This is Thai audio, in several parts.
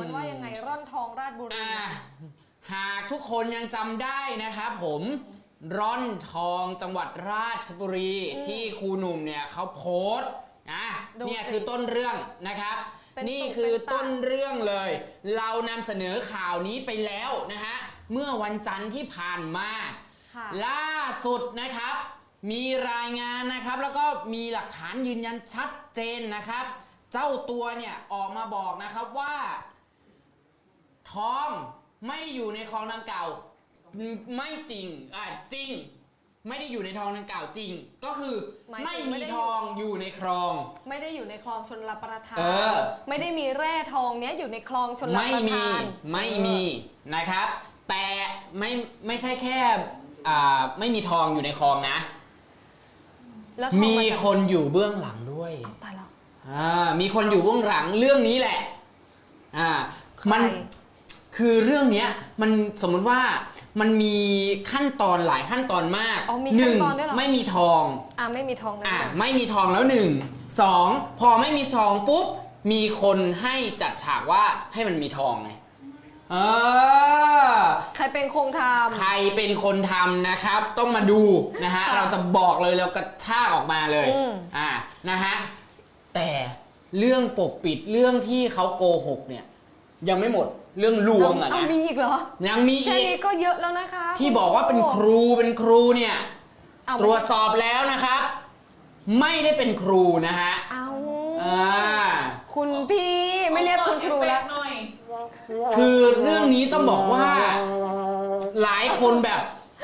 มันว่ายังไงร่อนทองราชบุรีอ่าหากทุกคนยังจำได้นะครับผมร่อนทองจังหวัดราชบุรีอืมที่ครูหนุ่มเนี่ยเขาโพสต์อะดูเนี่ยสิคือต้นเรื่องนะครับเป็นนี่ตุคือเป็นตะต้นเรื่องเลย เรานำเสนอข่าวนี้ไปแล้วนะฮะเมื่อวันจันทร์ที่ผ่านมาค่ะล่าสุดนะครับ มีรายงานนะครับ แล้วก็มีหลักฐานยืนยันชัดเจนนะครับ เจ้าตัวเนี่ยออกมาบอกนะครับว่า ทองไม่ได้อยู่ในคลองดังกล่าวอืมไม่จริงอ่าจริง ไม่ได้อยู่ในทองดังกล่าวจริง ก็คือหมายถึงไม่ไม่มีได้ทองอยู่ในคลอง ไม่ได้อยู่ในคลองชนรับประทาน เออ ไม่ได้มีแร่ทองเนี้ยอยู่ในคลองชนรับไม่ประมีทานไม่มีนะครับ แต่ไม่ไม่ใช่แค่อ่าไม่มีทองอยู่ในคลองนะ แล้วทองมีาจากคนอยู่เบื้องหลังด้วยตายแล้ว อ่ามีคนอยู่เบื้องหลังเรื่องนี้แหละอ่ามันใคร คือเรื่องเนี้ยมันสมมุติว่ามันมีขั้นตอนหลายขั้นตอนมากอ๋อมีหขั้นนึ่งตอนด้วยเหรอ ไม่มีทอง อะไม่มีทองแล้วอ่าเนี่ยไม่มีทองแล้วหนึ่งสองพอไม่มีทองปุ๊บ มีคนให้จัดฉากว่าให้มันมีทองไงเออ ใครเป็นคงทใครเป็นคนทำนะครับ ต้องมาดูนะฮะ ค่ะเราจะบอกเลยเรากระชากออกมาเลยอืม อ่านะฮะแต่เรื่องปกปิดเรื่องที่เขาโกหกเนี่ย ยังไม่หมดเรื่องลำวงอะเอานะมีอีกเหรอยังมีแค่อีกนี้ก็เยอะแล้วนะคะที่บอกว่าเป็นครูเป็นครูเนี่ย เอาตรวจสอบแล้วนะครับ ไม่ได้เป็นครูนะฮะเอาอ่าคุณพี่ไม่เรียกคุณครูแล้ว หน่อยคือเรื่องนี้ต้องบอกว่า หลายคนแบบ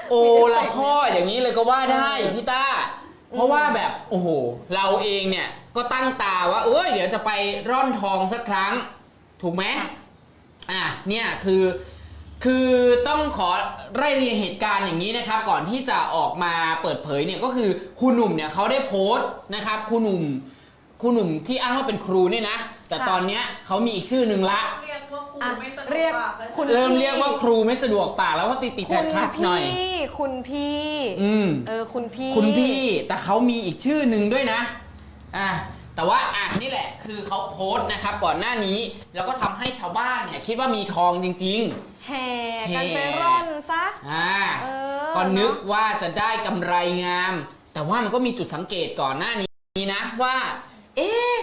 โอละพ่ออย่างนี้เลยก็ว่าได้พี่ต้า เพราะว่าแบบโอ้โหเราเองเนี่ยก็ตั้งตาว่า เอ้ยเดี๋ยวจะไปร่อนทองสักครั้ง ถูกไหม อะเนี่ยคือคือต้องขอไล่เรียงเหตุการณ์อย่างนี้นะครับ ก่อนที่จะออกมาเปิดเผยเนี่ยก็คือครูหนุ่มเนี่ยเขาได้โพสต์นะครับครูหนุ่มครูหนุ่มที่อ้างว่าเป็นครูเนี่ยนะ แต่ค่ะตอนเนี้ยเขามีอีกชื่อหนึ่งละ เรียกว่าครูอะไม่สะดวกเรียกปากแล้วคุณ เริ่มเรียกว่าครูไม่สะดวกปากแล้วก็ติดติดคุขัดณขัดๆหน่อย พี่ คุณพี่ อืม เออ คุณพี่ คุณพี่แต่เขามีอีกชื่อหนึ่งด้วยนะ อะ แต่ว่าอะนี่แหละคือเขาโพสต์นะครับก่อนหน้านี้ แล้วก็ทำให้ชาวบ้านเนี่ยคิดว่ามีทองจริง แห่กันแห่ไปร่อนซะ ๆ อ่า เออก็นึกเอะว่าจะได้กำไรงาม แต่ว่ามันก็มีจุดสังเกตก่อนหน้านี้นะว่า เอ๊ะ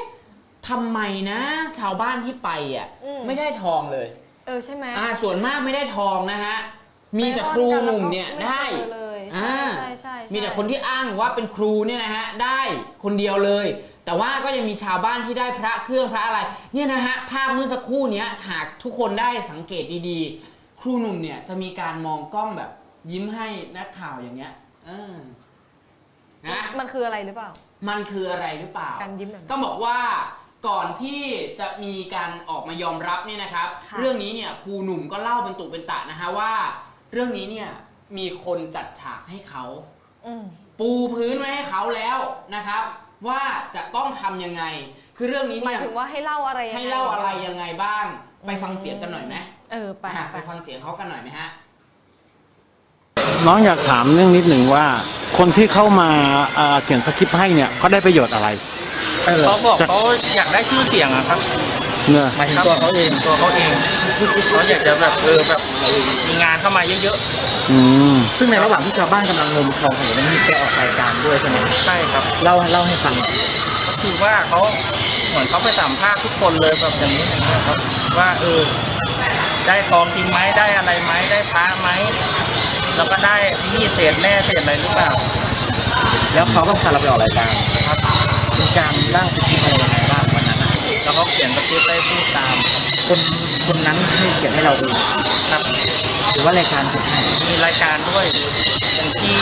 ทำไมนะ ชาวบ้านที่ไปอะอืม ไม่ได้ทองเลย เออใช่ไหม อ่าส่วนมากไม่ได้ทองนะฮะ มีแต่ครูหนุ่มเนี่ยไปร่อนกันได้แล้วก็ไม่เจอเลยใช่อ่าใช่ใช่ใช่ มีแต่คนที่อ้างว่าเป็นครูเนี่ยนะฮะได้คนเดียวเลย แต่ว่าก็ยังมีชาวบ้านที่ได้พระเครื่องพระอะไรเนี่ยนะฮะภาพเมื่อสักครู่เนี้ยหากทุกคนได้สังเกตดีๆ ครูหนุ่มเนี่ยจะมีการมองกล้องแบบยิ้มให้นักข่าวอย่างเงี้ยเออนะมันคืออะไรหรือเปล่า มันคืออะไรหรือเปล่าการยิ้มแบบนี้ต้องบอกว่าก่อนที่จะมีการออกมายอมรับเนี่ยนะครับ ค่ะ เรื่องนี้เนี่ยครูหนุ่มก็เล่าเป็นตุเป็นตะนะฮะว่า เรื่องนี้เนี่ยมีคนจัดฉากให้เขา อืม ปูพื้นไว้ให้เขาแล้วนะครับ ว่าจะต้องทำยังไง คือเรื่องนี้หมายเนี่ยถึงว่าให้เล่าอะไรยังไงให้เล่าอะไรยังไงบ้าง ไปฟังเสียงกันหน่อยไหมเออไปอะไปไปฟังเสียงเขากันหน่อยไหมฮะ น้องอยากถามเรื่องนิดหนึ่งว่า คนที่เข้ามาเอ่อเขียนสคริปต์ให้เนี่ยเขาได้ประโยชน์อะไร เขาบอกเขาอยากได้ชื่อเสียงอะครับ เนอะ หมายถึงตัวเขาเองตัวเขาเองเขาอยากจะแบบเออแบบมีงานเข้ามาเยอะอืม ซึ่งในระหว่างที่ชาวบ้านกำลังงมทองอยู่นั้นมีแกออกรายการด้วยใช่ไหมๆใช่ครับ เล่าเล่าให้ฟังหน่อยก็คือว่าเขาเหมือนเขาไปสัมภาษณ์ทุกคนเลยแบบอย่างนี้อย่างนี้ยครับว่าเออได้ทองจริงไหมได้อะไรไหมได้พระไหมแล้วก็ได้มีดเศษแร่เศษอะไรหรือเปล่าแล้วเขาก็พาเราไปออกรายการครับมีการเล่าสิทธิอะไรยังไง เขาเขียนสคริปต์ได้พูดตามคนคนนั้นให้เขียนให้เราดูครับหรือว่ารายการเขียนให้มีรายการด้วยเป็นที่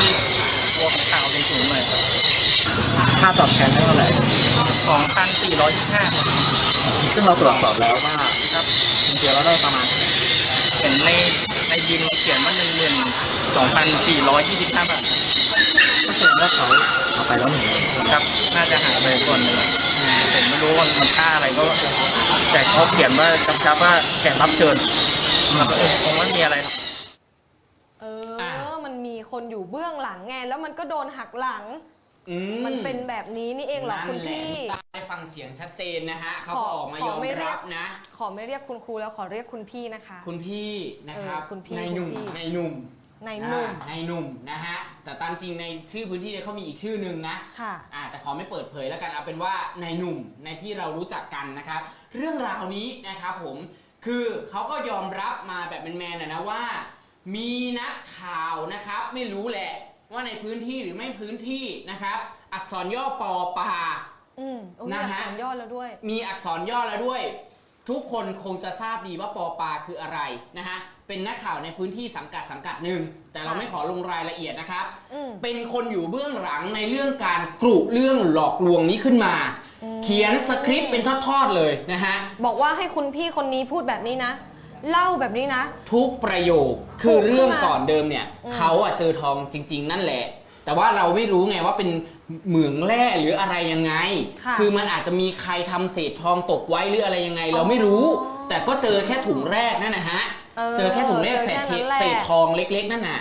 ตัวข่าวในสูงๆหน่อยครับค่าตอบแทนได้เท่าไหร่สองพันสี่ร้อยยี่สิบห้าซึ่งเราตรวจสอบแล้วว่าครับจริงๆเราได้ประมาณเห็นในในบินเขียนว่าหนึ่งหมื่นสองพันสี่ร้อยยี่สิบห้าบาทก็แสดงว่าเขาเอาไปแล้วหนึ่งครับ น่าจะหายไปส่วนหนึ่ง ผมไม่รู้ว่ามันค่าอะไรก็ แต่เขาเขียนว่ากำชับว่าแขกรับเชิญแล้วก็เออคงไม่มีอะไรหรอก เอออะมันมีคนอยู่เบื้องหลังไง แล้วมันก็โดนหักหลัง อืมันเป็นแบบนี้นี่เองเหรอคุณนั่นแหละพี่พี่ต้าได้ฟังเสียงชัดเจนนะฮะเขาขอก็ออกมายอขอมไม่เรียรักบนะ ขอไม่เรียกคุณครูแล้วขอเรียกคุณพี่นะคะ คุณพี่นะครับเออคุณพี่นายหนุ่มคุณพี่นายหนุ่ม ในหนุ่ม อ่านายหนุ่มนะฮะ แต่ตามจริงในชื่อพื้นที่เนี่ยเขามีอีกชื่อหนึ่งนะค่ะ อ่าแต่ขอไม่เปิดเผยแล้วกันเอาเป็นว่านายหนุ่มในที่เรารู้จักกันนะครับ เรื่องราวนี้นะครับผม คือเขาก็ยอมรับมาแบบแมนๆนะนะว่า มีนักข่าวนะครับ ไม่รู้แหละว่าในพื้นที่หรือไม่พื้นที่นะครับ อักษรย่อปอปา อืมโอ้ยนะอักฮะษรยอดแล้วด้วย มีอักษรย่อแล้วด้วย ทุกคนคงจะทราบดีว่าปอปาคืออะไรนะฮะเป็นนักข่าวในพื้นที่สังกัดสังกัดหนึ่งแต่เราค่ะไม่ขอลงรายละเอียดนะครับ อืม เป็นคนอยู่เบื้องหลังในเรื่องการกรุเรื่องหลอกลวงนี้ขึ้นมาอืมเขียนสคริปต์เป็นทอดๆเลยนะฮะ บอกว่าให้คุณพี่คนนี้พูดแบบนี้นะ เล่าแบบนี้นะ ทุกประโยคคือเรื่องก่อนเดิมเนี่ยอืมเขาอะเจอทองจริง ๆ นั่นแหละ แต่ว่าเราไม่รู้ไงว่าเป็น เหมืองแร่หรืออะไรยังไงค่ะอมันอาจจะมีใครทำเศษทองตกไว้หรืออะไรยังไง เราไม่รู้ อ๋อแต่ก็เจอแค่ถุงแรกนั่นนะฮะเออเจอแค่ถุงแรกเจอเศษแค่เทนั้นแหละ เศษทองเล็ก ๆ นั่นน่ะ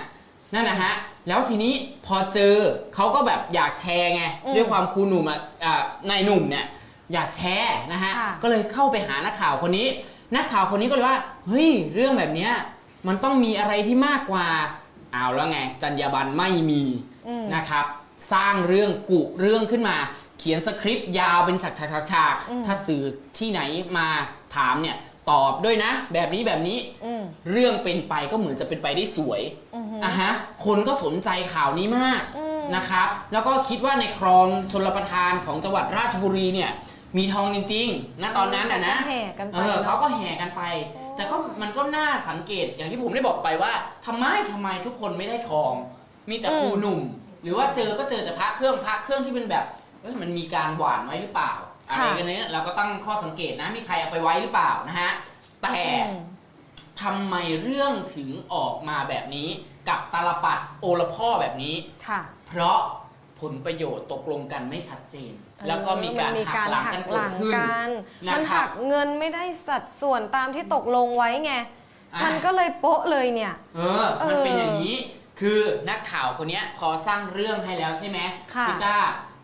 นั่นนะฮะแล้วทีนี้พอเจอเขาก็แบบอยากแชร์ไงอืมด้วยความครูหนุ่มอะอ่านายหนุ่มเนี่ยอยากแชร์นะฮะ ค่ะ ก็เลยเข้าไปหานักข่าวคนนี้ นักข่าวคนนี้ก็เลยว่า เฮ้ย เรื่องแบบเนี้ยมันต้องมีอะไรที่มากกว่า เอาแล้วไง จรรยาบรรณไม่มีอืม นะครับ สร้างเรื่องกุเรื่องขึ้นมา เขียนสคริปต์ยาวเป็นฉากฉากฉากฉากอืมถ้าสื่อที่ไหนมาถามเนี่ยตอบด้วยนะ แบบนี้แบบนี้อืม เรื่องเป็นไปก็เหมือนจะเป็นไปได้สวยอือฮึอะฮะคนก็สนใจข่าวนี้มากอืมนะครับแล้วก็คิดว่าในคลองชลประทานของจังหวัดราชบุรีเนี่ย มีทองจริงๆณตอนนั้นอะนะเขาก็แห่กันไปเออเนอะเขาก็แห่กันไปโอ้แต่ก็มันก็น่าสังเกตอย่างที่ผมได้บอกไปว่าทำไมทำไมทุกคนไม่ได้ทอง มีแต่ครูหนุ่ม หรือว่าเจอก็เจอแต่พระเครื่องพระเครื่องที่เป็นแบบเอ้ยมันมีการหวานไว้หรือเปล่าอะไรกันเนี้ยเราก็ตั้งข้อสังเกตนะมีใครเอาไปไว้หรือเปล่านะฮะแต่อืมทำไมเรื่องถึงออกมาแบบนี้กับตาลปัดโอละพ่อแบบนี้ ค่ะ เพราะผลประโยชน์ตกลงกันไม่ชัดเจน แล้วก็มีการเออหักหลังกันเกิดขึ้นกันนะครับมันหักเงินไม่ได้สัดส่วนตามที่ตกลงไว้ไงอะมันก็เลยโป๊ะเลยเนี่ย เออ มันเป็นเออออย่างนี้ คือนักข่าวคนเนี้ยพอสร้างเรื่องให้แล้วใช่ไหมค่ะ พี่ต้า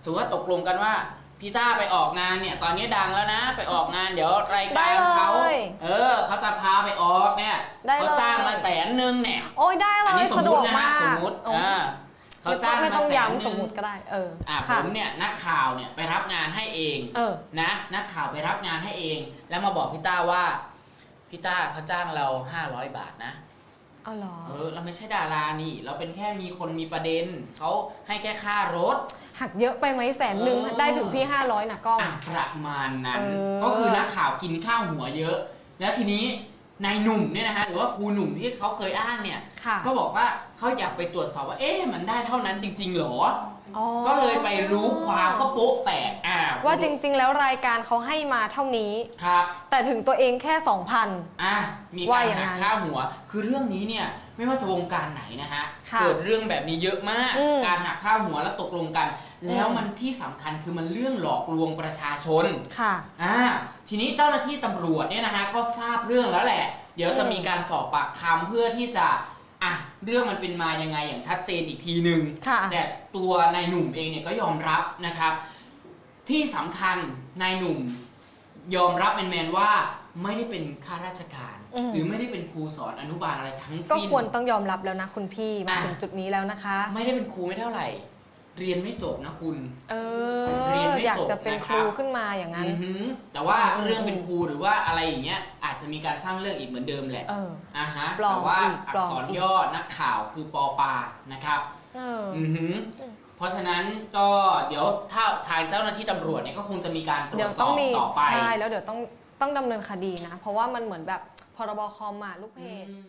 สมมติว่าตกลงกันว่าพี่ต้าไปออกงานเนี่ยตอนนี้ดังแล้วนะ ไปออกงานเดี๋ยวรายการเขาได้เลยเออเขาจะพาไปออกเนี่ยได้เลย เขาจ้างมาแสนนึงเนี่ย โอ้ยได้เลอันยนี้สมสะดมวติกนะมาฮะกสมมติโอ้อ่าเขาจ้างไม่มาต้องแสนย้ำนึสมงมติก็ได้ เอออ่าผค่ะ มเนี่ยนักข่าวเนี่ยไปรับงานให้เองเออ นะ นักข่าวไปรับงานให้เอง แล้วมาบอกพี่ต้าว่าพี่ต้าเขาจ้างเรา 500 บาทนะ เอาเหรอ เออ เราไม่ใช่ดารานี่ เราเป็นแค่มีคนมีประเด็น เขาให้แค่ค่ารถ หักเยอะไปไหมแสนหนึ่งเออ ได้ถึงพี่ห้าร้อยนะกล้อง อะประมาณนั้น เออ ก็คือนักข่าวกินข้าวหัวเยอะ แล้วทีนี้นายหนุ่มเนี่ยนะฮะหรือว่าครูหนุ่มที่เขาเคยอ้างเนี่ย ค่ะ ก็บอกว่าเขาอยากไปตรวจสอบว่าเอ๊ะมันได้เท่านั้นจริงๆเหรอ อ๋อก็เลยไปรู้ความก็โป๊ะแตกอ่าว่าจริง ๆ แล้วรายการเขาให้มาเท่านี้ ครับ แต่ถึงตัวเองแค่ 2,000 อะมีว่าการอย่างนั้หักนค่าหัว คือเรื่องนี้เนี่ยไม่ว่าจะวงการไหนนะฮะค่ะเกิดเรื่องแบบนี้เยอะมาก อืมการหักค่าหัวแล้วตกลงกันแล้วอืมมันที่สำคัญคือมันเรื่องหลอกลวงประชาชน ค่ะ อ่าทีนี้เจ้าหน้าที่ตำรวจเนี่ยนะฮะก็ทราบเรื่องแล้วแหละ เดี๋ยวจะอืมมีการสอบปากคำเพื่อที่จะอะ เรื่องมันเป็นมายังไงอย่างชัดเจนอีกทีหนึ่งค่ะ แต่ตัวนายหนุ่มเองเนี่ยก็ยอมรับนะครับ ที่สำคัญนายหนุ่ม ยอมรับแมนๆว่าไม่ได้เป็นข้าราชการ อืม หรือไม่ได้เป็นครูสอนอนุบาลอะไรทั้งก็สิ้น ควรต้องยอมรับแล้วนะคุณพี่มาอะ ถึงจุดนี้แล้วนะคะ ไม่ได้เป็นครูไม่เท่าไหร่ เรียนไม่จบนะคุณ เอเรียนอไม่อยากจบจะเป็นนะคครับรูขึ้นมาอย่างนั้น อือหือแต่ว่าอืมเรื่องเป็นครูหรือว่าอะไรอย่างเงี้ยอาจจะมีการสร้างเรื่องอีกเหมือนเดิมแหละเออ อ่าฮะปลอมแต่ว่าอีกอัปลกอม ษรย่อนักข่าวคือปอปานะครับเอออ อือหือเพราะฉะนั้นก็เดี๋ยวถ้าทางเจ้าหน้าที่ตำรวจเนี่ยก็คงจะมีการตรเดี๋วยวจสต้อองบมีต่อไปใช่แล้วเดี๋ยวต้องต้องดำเนินคดีนะ เพราะว่ามันเหมือนแบบพรบคอมอะลูกเพจอืม